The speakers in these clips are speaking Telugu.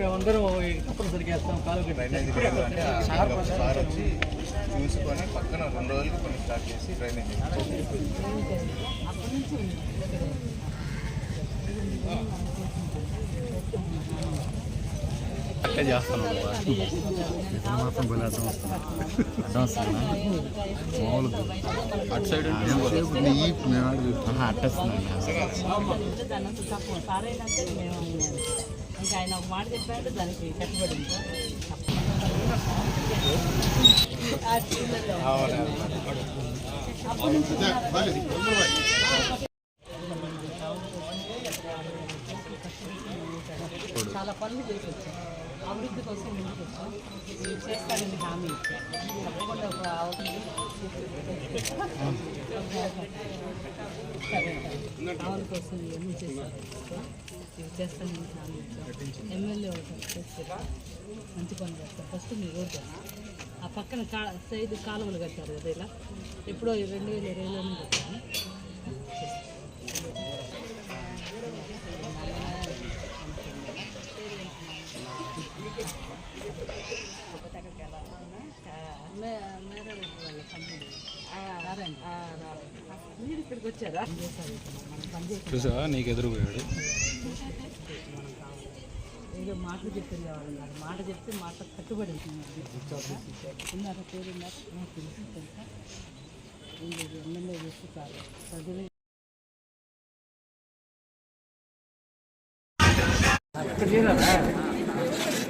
మేమందరం తప్పనిసరిగా వేస్తాం. కాలు డ్రైనేజ్ లేదు అంటే ఆ సార్ వచ్చి చూసుకొని పక్కన రెండు రోజులకి కొన్ని స్టార్ట్ చేసి డ్రైనేజ్ అట్టే చేస్తున్నాం మాత్రం పోలే అడ్డం అడ్వాన్స్ మామూలుగా అటు సైడ్ ఈ మేము అట్టేస్తున్నాం దాని తప్పు సారైనంటే మేము ఇంకా ఆయన ఒక మాట చెప్పారు దానికి కట్టుబడి ఉంటాం. ఆ చిన్నలో అప్పటి నుంచి చాలా పనులు చేసి వచ్చాం అభివృద్ధి కోసం ముందుకు వచ్చాం. మీరు చేస్తారని హామీ ఇచ్చాం తప్పకుండా ఒక అవకాశం ఆవుల కోసం ఇవన్నీ చేస్తారు ఇవి చేస్తానని హామీ ఇచ్చాం ఎమ్మెల్యే ఒకటి చేస్తారు. మంచి పని చేస్తారు. ఫస్ట్ మీరు రోడ్డు ఆ పక్కన కా సైడ్ కాలువలు కట్టారు కదా ఇలా. ఎప్పుడో రెండు వేల ఇరవైలోనే కట్టాను చూసావా? నీకు ఎదురుపోయాడు. ఏదో మాటలు చెప్పి కావాలన్నారు మాట చెప్తే మాట కట్టుబడి ఉన్నారు? పేరు నాకు తెలుసు తెలుసా? ఎమ్మెల్యే చేసి కాదు ప్రజలు గెలుస్తున్నాం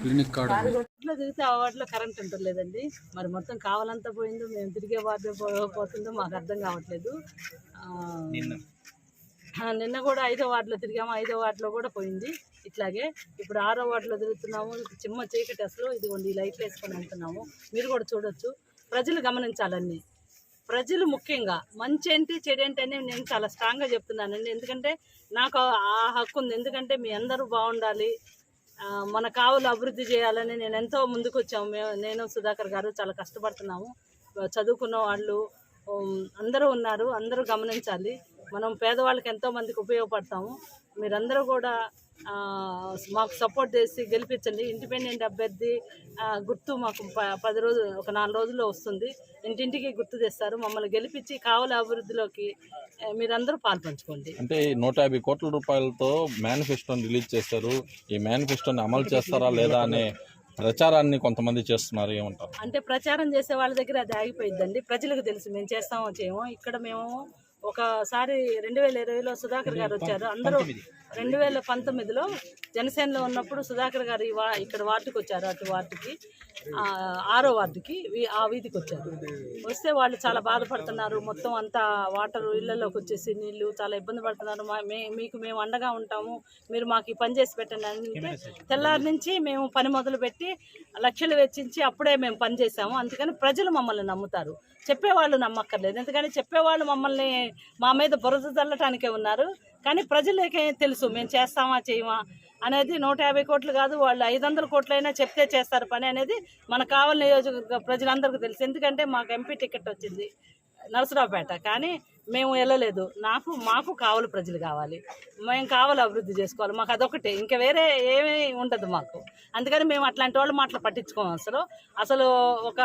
క్లినిక్ ఇంట్లో తిరిగితే ఆ వార్డులో కరెంట్ ఉంటలేదండి. మరి మొత్తం కావాలంతా పోయిందో మేము తిరిగే పో- పోతుందో మాకు అర్థం కావట్లేదు. నిన్న కూడా ఐదో వార్డులో తిరిగాము ఐదో వార్డులో కూడా పోయింది. ఇట్లాగే ఇప్పుడు ఆరో వాటిలో తిరుగుతున్నాము. చిమ్మ చీకటి అసలు. ఇదిగోండి ఈ లైట్లు వేసుకొని వెళ్తున్నాము. మీరు కూడా చూడొచ్చు. ప్రజలు గమనించాలన్నీ ప్రజలు ముఖ్యంగా మంచి ఏంటి చెడు ఏంటి అని నేను చాలా స్ట్రాంగ్గా చెప్తున్నానండి. ఎందుకంటే నాకు ఆ హక్కు ఉంది. ఎందుకంటే మీ అందరూ బాగుండాలి. మన కావులు అభివృద్ధి చేయాలని నేను ఎంతో ముందుకు వచ్చాము. మేము నేను సుధాకర్ గారు చాలా కష్టపడుతున్నాము. చదువుకున్న వాళ్ళు అందరూ ఉన్నారు. అందరూ గమనించాలి. మనం పేదవాళ్ళకి ఎంతో మందికి ఉపయోగపడతాము. మీరందరూ కూడా మాకు సపోర్ట్ చేసి గెలిపించండి. ఇండిపెండెంట్ అభ్యర్థి గుర్తు మాకు ప- పది రోజులు ఒక నాలుగు రోజుల్లో వస్తుంది. ఇంటింటికి గుర్తు తెస్తారు మమ్మల్ని గెలిపించి కావుల అభివృద్ధిలోకి మీరందరూ పాల్పంచుకోండి అంటే నూట యాభై కోట్ల రూపాయలతో మేనిఫెస్టోని రిలీజ్ చేశారు. ఈ మేనిఫెస్టోని అమలు చేస్తారా లేదా అనే ప్రచారాన్ని కొంతమంది చేస్తున్నారు ఏమంటారు? అంటే ప్రచారం చేసే వాళ్ళ దగ్గర అది ఆగిపోయిద్దండి. ప్రజలకు తెలుసు మేము చేస్తామో చేయమో. ఇక్కడ మేము ఒకసారి రెండు వేల ఇరవైలో సుధాకర్ గారు వచ్చారు. అందరూ రెండు వేల పంతొమ్మిదిలో జనసేనలో ఉన్నప్పుడు సుధాకర్ గారు ఈ వా ఇక్కడ వార్డుకి వచ్చారు అటు వార్డుకి. ఆరో వార్డుకి వీ- ఆ వీధికి వచ్చారు. వస్తే వాళ్ళు చాలా బాధపడుతున్నారు. మొత్తం అంతా వాటర్ ఇళ్ళలోకి వచ్చేసి నీళ్ళు చాలా ఇబ్బంది పడుతున్నారు. మా- మే- మీకు మేము అండగా ఉంటాము. మీరు మాకు ఈ పని చేసి పెట్టండి అంటే తెల్లారి నుంచి మేము పని మొదలు పెట్టి లక్షలు వెచ్చించి అప్పుడే మేము పని చేసాము అందుకని ప్రజలు మమ్మల్ని నమ్ముతారు. చెప్పేవాళ్ళు నమ్మక్కర్లేదు. ఎందుకని చెప్పేవాళ్ళు మమ్మల్ని మా మీద బురద చల్లటానికే ఉన్నారు. కానీ ప్రజలకే తెలుసు? మేము చేస్తామా చేయమా? అనేది నూట యాభై కోట్లు కాదు వాళ్ళు ఐదు వందల కోట్లైనా చెప్తే చేస్తారు పని అనేది మన కావలి నియోజకవర్గ ప్రజలందరికీ తెలుసు. ఎందుకంటే మాకు ఎంపీ టికెట్ వచ్చింది నరసరావుపేట. కానీ మేము వెళ్ళలేదు. నాకు మాకు కావలి ప్రజలు కావాలి. మేము కావాలి అభివృద్ధి చేసుకోవాలి. మాకు అదొకటే ఇంకా వేరే ఏమీ ఉండదు మాకు. అందుకని మేము అట్లాంటి వాళ్ళ మాటలు పట్టించుకోము అసలు. అసలు ఒక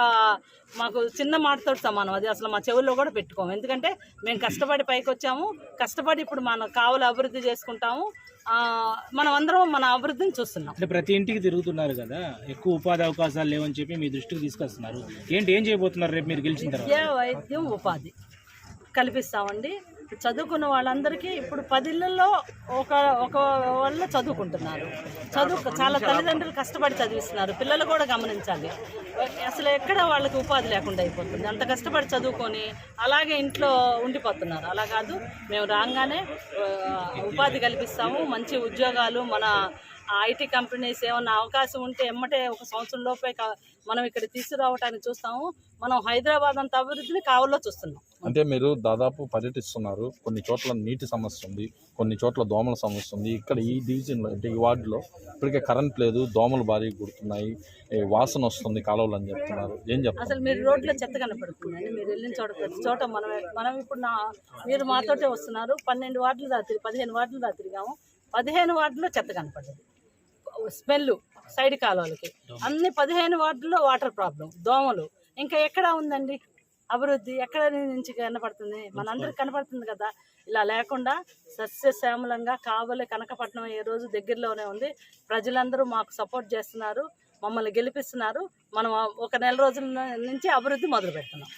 మాకు చిన్న మాటతో సమానం. అది అసలు మా చెవుల్లో కూడా పెట్టుకోము. ఎందుకంటే మేము కష్టపడి పైకి వచ్చాము. కష్టపడి ఇప్పుడు మన కావలి అభివృద్ధి చేసుకుంటాము. మనం అందరం మన అభివృద్ధిని చూస్తున్నాం. అంటే ప్రతి ఇంటికి తిరుగుతున్నారు కదా. ఎక్కువ ఉపాధి అవకాశాలు లేవని చెప్పి మీ దృష్టికి తీసుకొస్తున్నారు. ఏంటి? ఏం చేయబోతున్నారు రేపు మీరు గెలిచిన తర్వాత? ఉపాధి. కల్పిస్తామండి. చదువుకున్న వాళ్ళందరికీ ఇప్పుడు పది ఇళ్ళల్లో ఒక ఒక వాళ్ళు చదువుకుంటున్నారు. చదువు చాలా తల్లిదండ్రులు కష్టపడి చదివిస్తున్నారు. పిల్లలు కూడా గమనించాలి. అసలు ఎక్కడ వాళ్ళకి ఉపాధి లేకుండా అయిపోతుంది. అంత కష్టపడి చదువుకొని అలాగే ఇంట్లో ఉండిపోతున్నారు. అలా కాదు మేము రాగానే ఉపాధి కల్పిస్తాము. మంచి ఉద్యోగాలు మన ఐటీ కంపెనీస్ ఏమన్నా అవకాశం ఉంటే ఎమ్మటే ఒక సంవత్సరం లోపే మనం ఇక్కడ తీసుకురావడానికి చూస్తాము. మనం హైదరాబాద్ అంత అభివృద్ధిని కావల్లో చూస్తున్నాం. అంటే మీరు దాదాపు పర్యటిస్తున్నారు. కొన్ని చోట్ల నీటి సమస్య ఉంది కొన్ని చోట్ల దోమల సమస్య ఉంది. ఇక్కడ ఈ డివిజన్లో అంటే ఈ వార్డులో ఇప్పటికే కరెంట్ లేదు దోమలు భారీ కుడుతున్నాయి ఏ వాసన వస్తుంది కాలువలు అని చెప్తున్నారు. ఏం చెప్తారు? అసలు మీరు రోడ్లో చెత్త కనపడుతుందండి. మీరు వెళ్ళిన చోట ప్రతి చోట మనం మనం ఇప్పుడు నా మీరు మాతోటే వస్తున్నారు. పన్నెండు వార్డులు రాత్రి పదిహేను వార్డులు రాత్రిగాము. పదిహేను వార్డులో చెత్త కనపడదు స్మెల్ సైడ్ కాలువలకి. అన్ని పదిహేను వార్డుల్లో వాటర్ ప్రాబ్లం దోమలు. ఇంకా ఎక్కడ ఉందండి? అభివృద్ధి ఎక్కడ నుంచి కనపడుతుంది? మనందరికి కనపడుతుంది కదా. ఇలా లేకుండా సస్యశ్యామలంగా కావలి కనకపట్నం ఏ రోజు దగ్గరలోనే ఉంది. ప్రజలందరూ మాకు సపోర్ట్ చేస్తున్నారు మమ్మల్ని గెలిపిస్తున్నారు. మనం ఒక నెల రోజుల నుంచి అభివృద్ధి మొదలు పెడుతున్నాం